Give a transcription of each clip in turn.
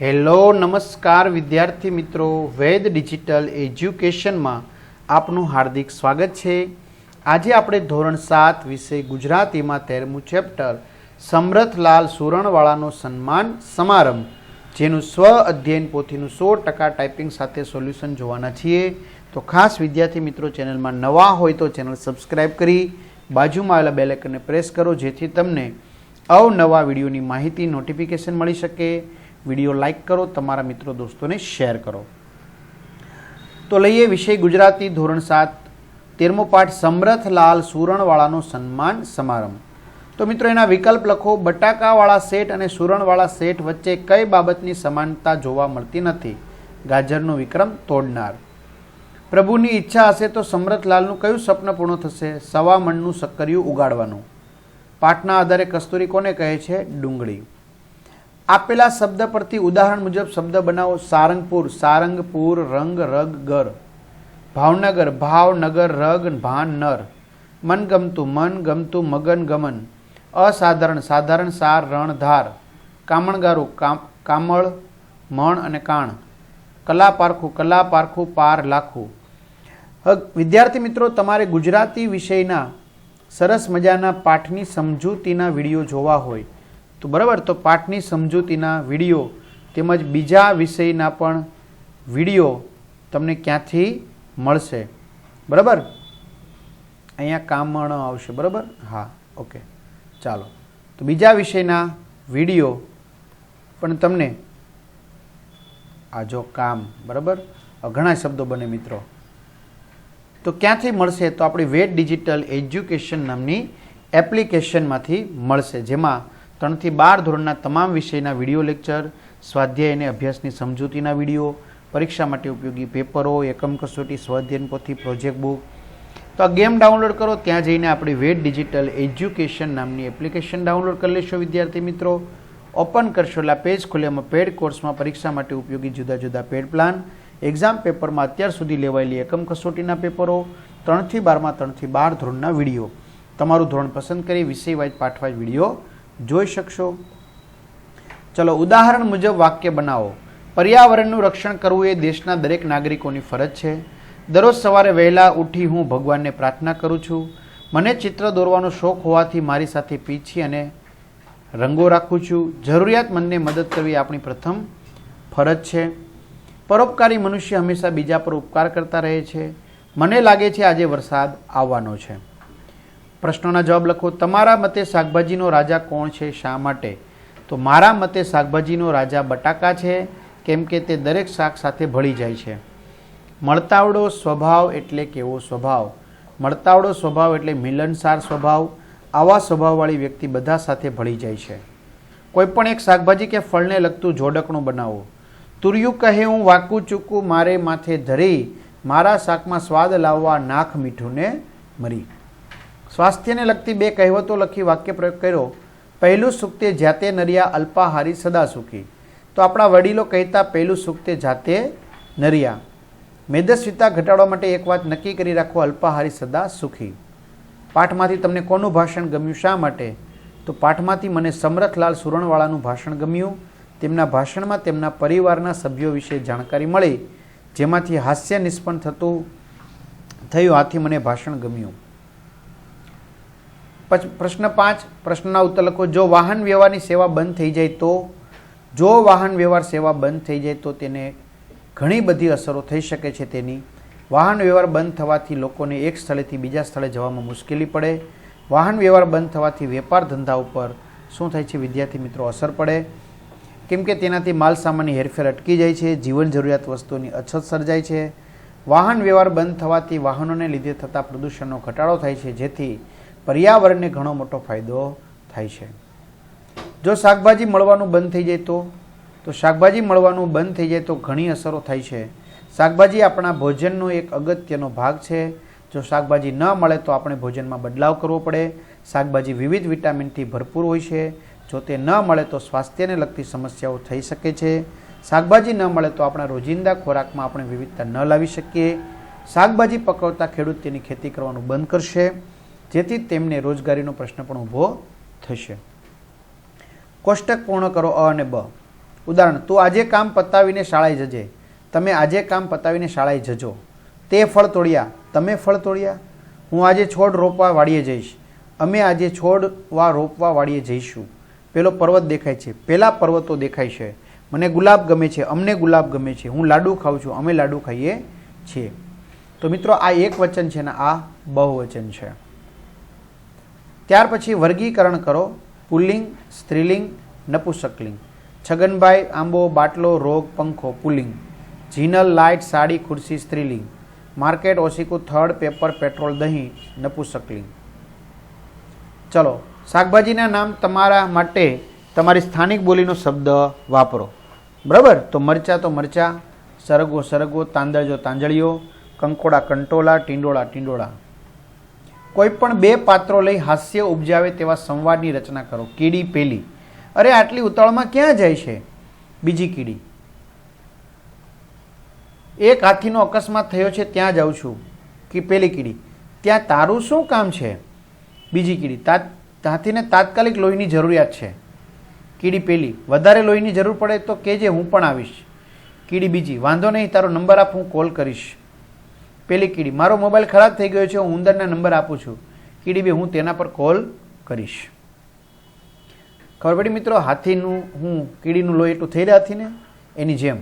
Hello, નમસ્કાર વિદ્યાર્થી મિત્રો. વેદ ડિજિટલ એજ્યુકેશનમાં આપનું હાર્દિક સ્વાગત છે. આજે આપણે ધોરણ સાત વિષય ગુજરાતીમાં તેરમું ચેપ્ટર સમરથલાલ સુરણવાળાનો સન્માન સમારંભ, જેનું સ્વ અધ્યયન પોથીનું સો ટકા ટાઈપિંગ સાથે સોલ્યુશન જોવાના છીએ. તો ખાસ વિદ્યાર્થી મિત્રો, ચેનલમાં નવા હોય તો ચેનલ સબસ્ક્રાઈબ કરી, બાજુમાં આવેલા બેલેકનને પ્રેસ કરો, જેથી તમને અવનવા વિડીયોની માહિતી, નોટિફિકેશન મળી શકે. વીડિયો લાઇક કરો, તમારા મિત્રો દોસ્તોને શેર કરો. તો લઈએ વિષય ગુજરાતી ધોરણ સાત, તેરમો પાઠ સમરથલાલ સુરણવાળાનો સન્માન સમારંભ. તો મિત્રો એના વિકલ્પ લખો, બટાકાવાળા શેઠ અને સુરણવાળા શેઠ વચ્ચે કઈ બાબતની સમાનતા જોવા મળતી નથી? ગાજરનો વિક્રમ તોડનાર. પ્રભુની ઈચ્છા હશે તો સમરથલાલનું કયું સ્વપ્ન પૂર્ણ થશે? સવા મણનું સક્કરિયું ઉગાડવાનું. પાઠના આધારે કસ્તુરી કોને કહે છે? ડુંગળી. આપેલા શબ્દ પરથી ઉદાહરણ મુજબ શબ્દ બનાવો. સારંગપુર સારંગપુર, રંગ, રગ, ગર. ભાવનગર ભાવનગર, રગ, ભાન, નર. મનગમતું મન ગમતું મગન, ગમન. અસાધારણ, સાધારણ, સાર, રણ, ધાર. કામણગારું, કામ, કામળ, મણ અને કાણ. કલા પારખું કલા પારખું પાર લાખું. વિદ્યાર્થી મિત્રો, તમારે ગુજરાતી વિષયના સરસ મજાના પાઠની સમજૂતીના વીડિયો જોવા હોય. તો બરાબર, તો પાઠની સમજૂતીના વીડિયો તેમજ બીજા વિષયના પણ વીડિયો તમને ક્યાંથી મળશે? બરાબર? અહીંયા કામણ આવશે, બરાબર? હા, ઓકે. ચાલો. તો બીજા વિષયના વીડિયો પણ તમને આ જો કામ, બરાબર? ઘણા શબ્દો બને મિત્રો. તો ક્યાંથી મળશે? તો આપણી વેટ ડિજિટલ એજ્યુકેશન નામની એપ્લિકેશનમાંથી મળશે, જેમાં ત્રણથી બાર ધોરણના તમામ વિષયના વીડિયો લેક્ચર, સ્વાધ્યાય અને અભ્યાસની સમજૂતીના વીડિયો, પરીક્ષા માટે ઉપયોગી પેપરો, એકમ કસોટી સ્વાધ્યાયન પોથી પ્રોજેક્ટ બુક. તો આ ગેમ ડાઉનલોડ કરો, ત્યાં જઈને આપણી વેટ ડિજિટલ એજ્યુકેશન નામની એપ્લિકેશન ડાઉનલોડ કરી લેશો, વિદ્યાર્થી મિત્રો. ઓપન કરશો એટલે પેજ ખોલે, એમાં પેડ કોર્સમાં પરીક્ષા માટે ઉપયોગી જુદા જુદા પેડ પ્લાન. એક્ઝામ પેપરમાં અત્યાર સુધી લેવાયેલી એકમ કસોટીના પેપરો, ત્રણથી બારમાં, ત્રણથી બાર ધોરણના વીડિયો. તમારું ધોરણ પસંદ કરી વિષય વાઇઝ પાઠ વીડિયો જોઈ શકશો. ચલો, ઉદાહરણ મુજબ વાક્ય બનાવો. પર્યાવરણનું રક્ષણ કરવું એ દેશના દરેક નાગરિકોની ફરજ છે. દરરોજ સવારે વહેલા ઉઠી હું ભગવાનને પ્રાર્થના કરું છું. મને ચિત્ર દોરવાનો શોખ હોવાથી મારી સાથે પીછી અને રંગો રાખું છું. જરૂરિયાતમંદને મદદ કરવી આપણી પ્રથમ ફરજ છે. પરોપકારી મનુષ્ય હંમેશા બીજા પર ઉપકાર કરતા રહે છે. મને લાગે છે આજે વરસાદ આવવાનો છે. પ્રશ્નોના જવાબ લખો, તમારા મતે શાકભાજીનો રાજા કોણ છે? શા માટે? તો મારા મતે શાકભાજીનો રાજા બટાકા છે, કેમ કે તે દરેક શાક સાથે ભળી જાય છે. મળતાવડો સ્વભાવ એટલે કેવો સ્વભાવ? મળતાવડો સ્વભાવ એટલે મિલનસાર સ્વભાવ. આવા સ્વભાવવાળી વ્યક્તિ બધા સાથે ભળી જાય છે. કોઈપણ એક શાકભાજી કે ફળને લગતું જોડકણું બનાવો. તુર્યું કહે હું, વાકું ચૂકું, મારે માથે ધરી, મારા શાકમાં સ્વાદ લાવવા નાખ મીઠુંને મરી. સ્વાસ્થ્યને લગતી બે કહેવતો લખી વાક્ય પ્રયોગ કર્યો. પહેલું સુક્તે જાતે નરિયા અલ્પાહારી સદા સુખી. તો આપણા વડીલો કહેતા પહેલું સુક્તે જાતે નરિયા. મેદસ્વીતા ઘટાડવા માટે એક વાત નક્કી કરી રાખો અલ્પાહારી સદા સુખી. પાઠમાંથી તમને કોનું ભાષણ ગમ્યું શા માટે? તો પાઠમાંથી મને સમરથલાલ સુરણવાળાનું ભાષણ ગમ્યું. તેમના ભાષણમાં તેમના પરિવારના સભ્યો વિશે જાણકારી મળી, જેમાંથી હાસ્ય નિષ્પન્ન થતું, થયું, આથી મને ભાષણ ગમ્યું. પ્રશ્ન પાંચ, પ્રશ્નના ઉત્તર લખો. જો વાહન વ્યવહારની સેવા બંધ થઈ જાય તો? જો વાહન વ્યવહાર સેવા બંધ થઈ જાય તો તેને ઘણી બધી અસરો થઈ શકે છે તેની. વાહન વ્યવહાર બંધ થવાથી લોકોને એક સ્થળેથી બીજા સ્થળે જવામાં મુશ્કેલી પડે. વાહન વ્યવહાર બંધ થવાથી વેપાર ધંધા ઉપર શું થાય છે? વિદ્યાર્થી મિત્રો, અસર પડે. કેમ કે તેનાથી માલ સામાનની હેરફેર અટકી જાય છે, જીવન જરૂરિયાત વસ્તુઓની અછત સર્જાય છે. વાહન વ્યવહાર બંધ થવાથી વાહનોને લીધે થતા પ્રદૂષણનો ઘટાડો થાય છે, જેથી પર્યાવરણને ઘણો મોટો ફાયદો થાય છે. જો શાકભાજી મળવાનું બંધ થઈ જાય તો? તો શાકભાજી મળવાનું બંધ થઈ જાય તો ઘણી અસરો થાય છે. શાકભાજી આપણા ભોજનનો એક અગત્યનો ભાગ છે. જો શાકભાજી ન મળે તો આપણે ભોજનમાં બદલાવ કરવો પડે. શાકભાજી વિવિધ વિટામિનથી ભરપૂર હોય છે. જો તે ન મળે તો સ્વાસ્થ્યને લગતી સમસ્યાઓ થઈ શકે છે. શાકભાજી ન મળે તો આપણા રોજિંદા ખોરાકમાં આપણે વિવિધતા ન લાવી શકીએ. શાકભાજી પકવતા ખેડૂત તેની ખેતી કરવાનું બંધ કરશે. જેથી તેમને રોજગારીનો પ્રશ્ન પણ ઊભો થશે. કોષ્ટક પૂર્ણ કરો અ અને બ. ઉદાહરણ, તું આજે કામ પતાવીને શાળાએ જજે. તમે આજે કામ પતાવીને શાળાએ જજો. તે ફળ તોડ્યા. તમે ફળ તોડ્યા? હું આજે છોડ રોપવા વાડીએ જઈશ. અમે આજે છોડવા રોપવા વાડીએ જઈશું. પેલો પર્વત દેખાય છે. પેલા પર્વતો દેખાય છે. મને ગુલાબ ગમે છે. અમને ગુલાબ ગમે છે. હું લાડુ ખાઉં છું. અમે લાડુ ખાઈએ છીએ. તો મિત્રો, આ એક વચન છે ને આ બહુવચન છે. ત્યાર પછી વર્ગીકરણ કરો. પુલ્લિંગ સ્ત્રીલિંગ, નપુસકલિંગ. છગનભાઈ, આંબો, બાટલો, રોગ, પંખો પુલ્લિંગ જીનલ લાઇટ, સાડી, ખુરશી, સ્ત્રીલિંગ. માર્કેટ, ઓશિકુ થર્ડ પેપર, પેટ્રોલ, દહીં, નપુસકલિંગ. ચલો, શાકભાજીના નામ તમારા માટે તમારી સ્થાનિક બોલીનો શબ્દ વાપરો. બરાબર? તો મરચા તો મરચા સરગવો સરગવો તાંદળજો તાંજળીઓ કંકોડા કંટોળા ટીંડોળા ટીંડોળા. કોઈ પણ બે પાત્રો લઈ હાસ્ય ઉપજાવે તેવા સંવાદની રચના કરો. કીડી પેલી. અરે, આટલી ઉતાવળમાં ક્યાં જાય છે? બીજી કીડી. એક હાથીનો અકસ્માત થયો છે, ત્યાં જાઉં છું. કે, પેલી કીડી. ત્યાં તારું શું કામ છે? બીજી કીડી. તાત, હાથીને તાત્કાલિક લોહીની જરૂરિયાત છે. કીડી પેલી. વધારે લોહીની જરૂર પડે તો કહેજે હું પણ આવીશ. કીડી બીજી. વાંધો નહીં, તારો નંબર આપ, હું કોલ કરીશ. પેલી કીડી. મારો મોબાઈલ ખરાબ થઈ ગયો છે, હું ઉંદરના નંબર આપું છું. કીડી બે, હું તેના પર કોલ કરીશ. ખબર પડી મિત્રો, હાથીનું, હું કીડીનું લોહી એટલું થઈ રહ્યા હાથીને, એની જેમ.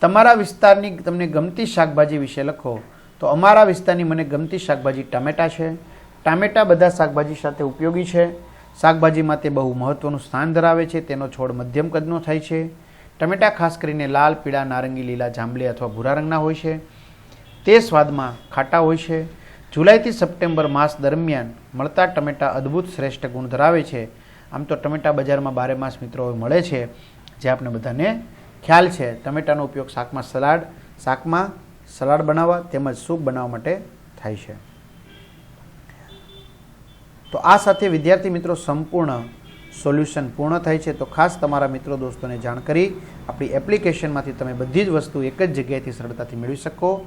તમારા વિસ્તારની તમને ગમતી શાકભાજી વિશે લખો. તો અમારા વિસ્તારની મને ગમતી શાકભાજી ટામેટા છે. ટામેટા બધા શાકભાજી સાથે ઉપયોગી છે. શાકભાજીમાં તે બહુ મહત્ત્વનું સ્થાન ધરાવે છે, તેનો છોડ મધ્યમ કદનો થાય છે. ટમેટા ખાસ કરીને લાલ, પીળા, નારંગી, લીલા, જાંબલી અથવા ભૂરા રંગના હોય છે. તે સ્વાદમાં ખાટા હોય છે. જુલાઈથી સપ્ટેમ્બર માસ દરમિયાન મળતા ટમેટા અદ્ભુત શ્રેષ્ઠ ગુણ ધરાવે છે. આમ તો ટમેટા બજારમાં બારે માસ મિત્રો મળે છે. જે આપણે બધાને ખ્યાલ છે. ટમેટાનો ઉપયોગ શાકમાં સલાડ શાકમાં સલાડ બનાવવા તેમજ સૂપ બનાવવા માટે થાય છે. તો આ સાથે વિદ્યાર્થી મિત્રો સંપૂર્ણ સોલ્યુશન પૂર્ણ થાય છે. તો ખાસ તમારા મિત્રો દોસ્તોને જાણ કરી. આપણી એપ્લિકેશનમાંથી તમે બધી જ વસ્તુ એક જ જગ્યાએથી સરળતાથી મેળવી શકો.